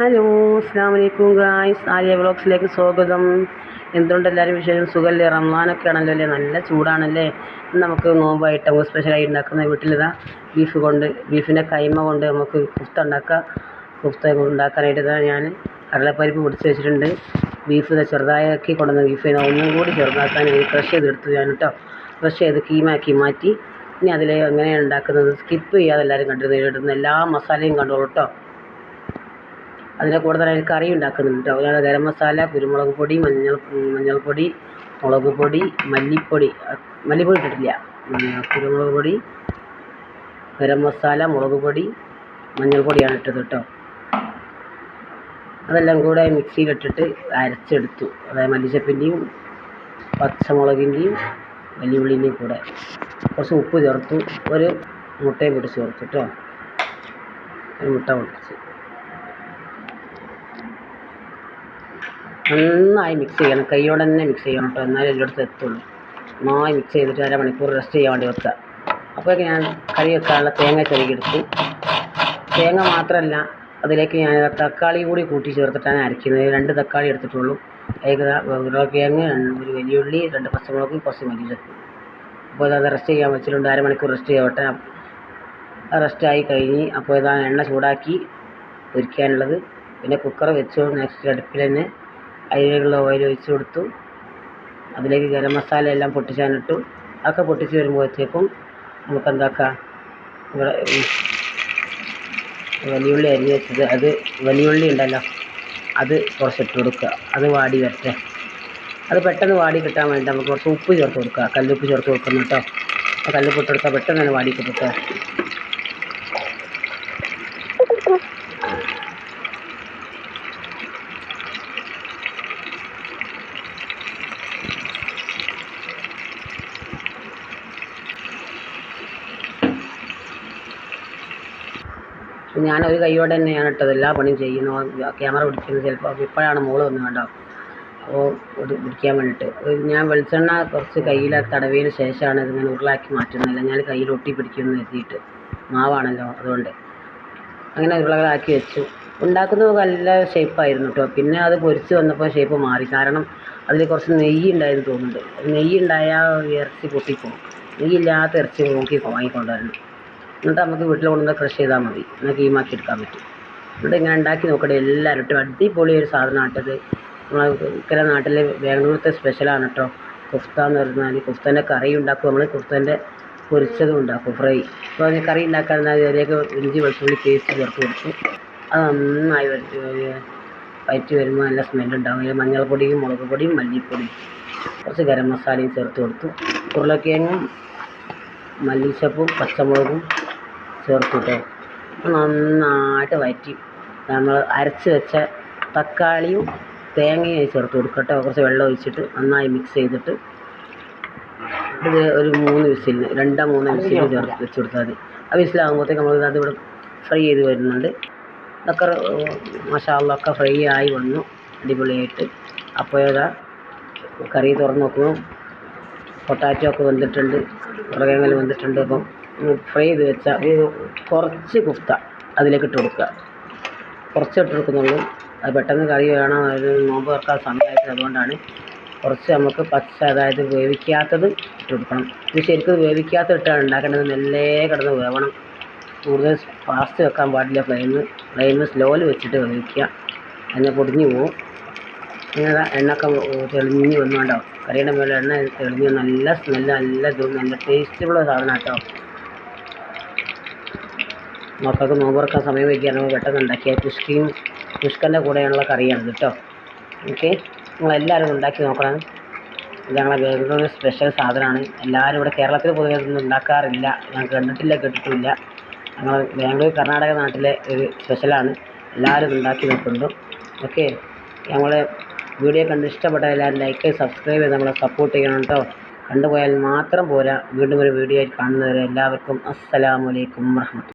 Hello അസ്സാം വലൈക്കും guys. Arya വ്ളോഗ്സിലേക്ക് സ്വാഗതം. എന്തുകൊണ്ട് എല്ലാവരും വിശേഷം? സുഖമല്ലേ റംസാനൊക്കെ ആണല്ലോ അല്ലേ നല്ല ചൂടാണല്ലേ? നമുക്ക് നോമ്പായിട്ട് സ്പെഷ്യലായി ഉണ്ടാക്കുന്ന വീട്ടിലിതാ ബീഫ് കൊണ്ട് ബീഫിന്റെ കൈമ കൊണ്ട് നമുക്ക് കുഫ്ത ഉണ്ടാക്കാം. കുഫ്ത ഉണ്ടാക്കാനായിട്ട് ഞാൻ കടലപ്പരിപ്പ് പൊടിച്ച് വെച്ചിട്ടുണ്ട്. ബീഫ് ഇതാ ചെറുതാക്കി കൊണ്ടുവന്ന ബീഫ് ഒന്നും കൂടി ചെറുതാക്കാൻ ക്രഷ് ചെയ്തെടുത്തു ഞാൻ കേട്ടോ. ക്രഷ് ചെയ്ത് കീമാക്കി മാറ്റി. ഇനി അതിൽ എങ്ങനെയാണ് ഉണ്ടാക്കുന്നത്? സ്കിപ്പ് ചെയ്യാതെ എല്ലാവരും കണ്ടിരുന്നു. എല്ലാ മസാലയും കണ്ടോളൂ കേട്ടോ. അതിന്റെ കൂടെ തന്നെ കറി ഉണ്ടാക്കുന്നുണ്ട് അതുപോലെ ഗരം മസാല കുരുമുളക് പൊടി മഞ്ഞൾ മഞ്ഞൾപ്പൊടി മുളക് പൊടി മല്ലിപ്പൊടി മല്ലിപ്പൊടി ഇട്ടിട്ടില്ല. കുരുമുളക് പൊടി ഗരം മസാല മുളക് പൊടി മഞ്ഞൾപ്പൊടിയാണ് ഇട്ടത് കേട്ടോ. അതെല്ലാം കൂടെ മിക്സിയിലിട്ടിട്ട് അരച്ചെടുത്തു. അതായത് മല്ലിച്ചപ്പിന്റെയും പച്ചമുളകിന്റെയും വലിയുള്ളിന്റെയും കൂടെ കുറച്ച് ഉപ്പ് ചേർത്തു. ഒരു മുട്ടയും പൊടിച്ച് ചേർത്തു കേട്ടോ. ഒരു മുട്ട പൊടിച്ച് നന്നായി മിക്സ് ചെയ്യണം. കൈയോടെ തന്നെ മിക്സ് ചെയ്യണം കേട്ടോ. എന്നാലേ എല്ലായിടത്തും എത്തുള്ളൂ. നന്നായി മിക്സ് ചെയ്തിട്ട് അരമണിക്കൂർ റെസ്റ്റ് ചെയ്യാൻ വേണ്ടി വെക്കുക. അപ്പോഴേക്ക് ഞാൻ കറി വെക്കാനുള്ള തേങ്ങ ചെറുകിയെടുത്തു. തേങ്ങ മാത്രമല്ല അതിലേക്ക് ഞാൻ തക്കാളി കൂടി കൂട്ടി ചേർത്തിട്ടാണ് അരയ്ക്കുന്നത്. രണ്ട് തക്കാളി എടുത്തിട്ടുള്ളൂ. ഏകദേശം ഒരു വലിയുള്ളി രണ്ട് പച്ചമുളക് കുറച്ച് മല്ലിച്ചപ്പ്. അപ്പോൾ അത് റെസ്റ്റ് ചെയ്യാൻ വെച്ചിട്ടുണ്ട്. അരമണിക്കൂർ റെസ്റ്റ് ചെയ്യട്ടെ. റെസ്റ്റായി കഴിഞ്ഞ് അപ്പോൾ ഇതാ എണ്ണ ചൂടാക്കി പൊരിക്കാനുള്ളത് പിന്നെ കുക്കർ വെച്ചു നെക്സ്റ്റ് അടുപ്പിൽ തന്നെ അതിലേക്കുള്ള ഓയിൽ ഒഴിച്ച് കൊടുത്തു. അതിലേക്ക് ഗരം മസാല എല്ലാം പൊട്ടിച്ചാനിട്ടു. അതൊക്കെ പൊട്ടിച്ച് വരുമ്പോഴത്തേക്കും നമുക്ക് എന്താക്കാം ഇവിടെ വലിയുള്ളി അരിഞ്ഞ് വെച്ചത് അത് വലിയുള്ളി ഉണ്ടല്ലോ അത് കുറച്ചിട്ട് കൊടുക്കുക. അത് വാടി വരട്ടെ. അത് പെട്ടെന്ന് വാടി കിട്ടാൻ വേണ്ടി നമുക്ക് കുറച്ച് ഉപ്പ് ചേർത്ത് കൊടുക്കുക. കല്ലുപ്പ് ചേർത്ത് കൊടുക്കുന്നു കേട്ടോ. കല്ലുപ്പ് ഇട്ട് കൊടുത്താൽ പെട്ടെന്ന് തന്നെ വാടി കിട്ടും. ഞാൻ ഒരു കൈയോടെ തന്നെയാണ് ഇട്ടത്. എല്ലാ പണിയും ചെയ്യുന്നത് ക്യാമറ പിടിക്കുന്നത് ചിലപ്പോൾ ഇപ്പോഴാണ് മോൾ വന്നത് കണ്ടോ? അപ്പോൾ ഇത് പിടിക്കാൻ വേണ്ടിയിട്ട്. ഞാൻ വെളിച്ചെണ്ണ കുറച്ച് കയ്യിൽ തടവിയതിന് ശേഷമാണ് ഇതിങ്ങനെ ഉരുളാക്കി മാറ്റുന്നത് ഞാൻ കയ്യിൽ ഒട്ടി പിടിക്കുമെന്ന് എത്തിയിട്ട് മാവാണല്ലോ അതുകൊണ്ട്. അങ്ങനെ ഉരുളകളാക്കി വെച്ചു. ഉണ്ടാക്കുന്നത് നല്ല ഷേപ്പായിരുന്നു കേട്ടോ പിന്നെ അത് പൊരിച്ച് വന്നപ്പോൾ ഷേപ്പ് മാറി. കാരണം അതിൽ കുറച്ച് നെയ്യ് ഉണ്ടായെന്ന് തോന്നുന്നുണ്ട്. നെയ്യ് ഉണ്ടായാൽ ഇറച്ചി പൊട്ടിപ്പോകും നെയ്യില്ലാത്ത ഇറച്ചി നോക്കി വാങ്ങിക്കൊണ്ടുവരണം. എന്നിട്ട് നമുക്ക് വീട്ടിൽ കൊണ്ടുവന്ന് ക്രഷ് ചെയ്താൽ മതി. എന്നാൽ കീമാക്കി എടുക്കാൻ പറ്റും. എന്നിട്ട് ഇങ്ങനെ ഉണ്ടാക്കി നോക്കട്ടെ എല്ലാവരും കേട്ടോ അടിപൊളി ഒരു സാധനമാട്ടത് നമ്മളെ ഇക്കര നാട്ടിൽ ബാംഗ്ലൂരത്തെ സ്പെഷ്യലാണ് കേട്ടോ കുഫ്ത എന്ന് പറഞ്ഞാൽ കുഫ്തന്റെ കറി ഉണ്ടാക്കും. നമ്മൾ കുഫ്തന്റെ പൊരിച്ചതും ഉണ്ടാക്കും ഫ്രൈ അപ്പോൾ അതിന് കറി ഉണ്ടാക്കാൻ അതിലേക്ക് ഇഞ്ചി വെളുത്തുള്ളി പേസ്റ്റ് ചേർത്ത് കൊടുത്തു. അത് നന്നായി വയറ്റി വരുമ്പോൾ നല്ല സ്മെല്ലുണ്ടാവും മഞ്ഞൾപ്പൊടിയും മുളക് പൊടിയും മല്ലിപ്പൊടിയും കുറച്ച് ഗരം മസാലയും ചേർത്ത് കൊടുത്തു. ഉരുളക്കിഴങ്ങും മല്ലിച്ചപ്പും പച്ചമുളകും ചേർത്ത് കേട്ടോ നന്നായിട്ട് വയറ്റി നമ്മൾ അരച്ച് വെച്ച തക്കാളിയും തേങ്ങയും ചേർത്ത് കൊടുക്കട്ടെ കുറച്ച് വെള്ളം ഒഴിച്ചിട്ട് നന്നായി മിക്സ് ചെയ്തിട്ട് ഇത് ഒരു മൂന്ന് വിസിലിന് രണ്ടോ മൂന്നോ വിസിൽ ചേർത്ത് വെച്ച് കൊടുത്താൽ മതി. ആ വിസിലാകുമ്പോഴത്തേക്ക് നമ്മൾ അത് ഇവിടെ ഫ്രൈ ചെയ്ത് വരുന്നുണ്ട്. ഇതൊക്കെ മസാലൊക്കെ ഫ്രൈ ആയി വന്നു. അടിപൊളിയായിട്ട്. അപ്പോൾ ഏതാ കറി തുറന്ന് നോക്കുമ്പോൾ പൊട്ടാറ്റോ ഒക്കെ വന്നിട്ടുണ്ട് ഉരുളക്കിഴങ്ങ് വന്നിട്ടുണ്ട് അപ്പം ഫ്രൈ ചെയ്ത് വെച്ച കുറച്ച് കുഫ്ത അതിലേക്ക് ഇട്ട് കൊടുക്കുക. കുറച്ച് ഇട്ട് കൊടുക്കുന്നുള്ളൂ. അത് പെട്ടെന്ന് കറി വേണം. അത് നോമ്പ് തുറക്കാൻ സമയമായിട്ട് അതുകൊണ്ടാണ്. കുറച്ച് നമുക്ക് പച്ച അതായത് വേവിക്കാത്തത് ഇട്ട് കൊടുക്കണം. ഇത് ശരിക്കും വേവിക്കാത്ത ഇട്ടാണ് ഉണ്ടാക്കേണ്ടത്. മെല്ലെ കിടന്ന് വേവണം. കൂടുതൽ ഫാസ്റ്റ് വെക്കാൻ പാടില്ല. ഫ്ലെയിം ഫ്ലെയിം സ്ലോയിൽ വെച്ചിട്ട് വേവിക്കുക. എണ്ണ പൊടിഞ്ഞു പോവും. അങ്ങനെ എണ്ണയൊക്കെ തെളിഞ്ഞ് വന്നുകൊണ്ടോ കറിയുടെ മേലെ എണ്ണ തെളിഞ്ഞ് നല്ല സ്മെല്ല് നല്ല ഇതും നല്ല ടേസ്റ്റുള്ള സാധനം കേട്ടോ മക്കൾക്ക് നോമ്പ് തുറക്കാൻ സമയം വയ്ക്കുകയാണെങ്കിൽ പെട്ടെന്ന് ഉണ്ടാക്കിയ കുഷ്കയും കുഷ്കന്റെ കൂടെയുള്ള കറിയാണ് കേട്ടോ. ഓക്കെ നിങ്ങളെല്ലാവരും ഉണ്ടാക്കി നോക്കണം. ഇത് വേറൊരു സ്പെഷ്യൽ സാധനമാണ്. എല്ലാവരും ഇവിടെ കേരളത്തിൽ പൊതുവെ ഒന്നും ഉണ്ടാക്കാറില്ല. ഞാൻ കണ്ടിട്ടില്ല കേട്ടിട്ടില്ല ഞങ്ങൾ ബാംഗ്ലൂർ കർണാടക നാട്ടിലെ ഒരു സ്പെഷ്യലാണ് എല്ലാവരും ഉണ്ടാക്കി നോക്കുന്നുണ്ട്. ഓക്കെ ഞങ്ങളെ വീഡിയോ കണ്ട് ഇഷ്ടപ്പെട്ട എല്ലാവരും ലൈക്ക് സബ്സ്ക്രൈബ് ചെയ്ത് നമ്മളെ സപ്പോർട്ട് ചെയ്യണം കേട്ടോ. കണ്ടുപോയാൽ മാത്രം പോരാ. വീണ്ടും ഒരു വീഡിയോ ആയിട്ട് കാണുന്നവരെ എല്ലാവർക്കും അസ്സലാമലൈക്കും വർഹമത്തുള്ള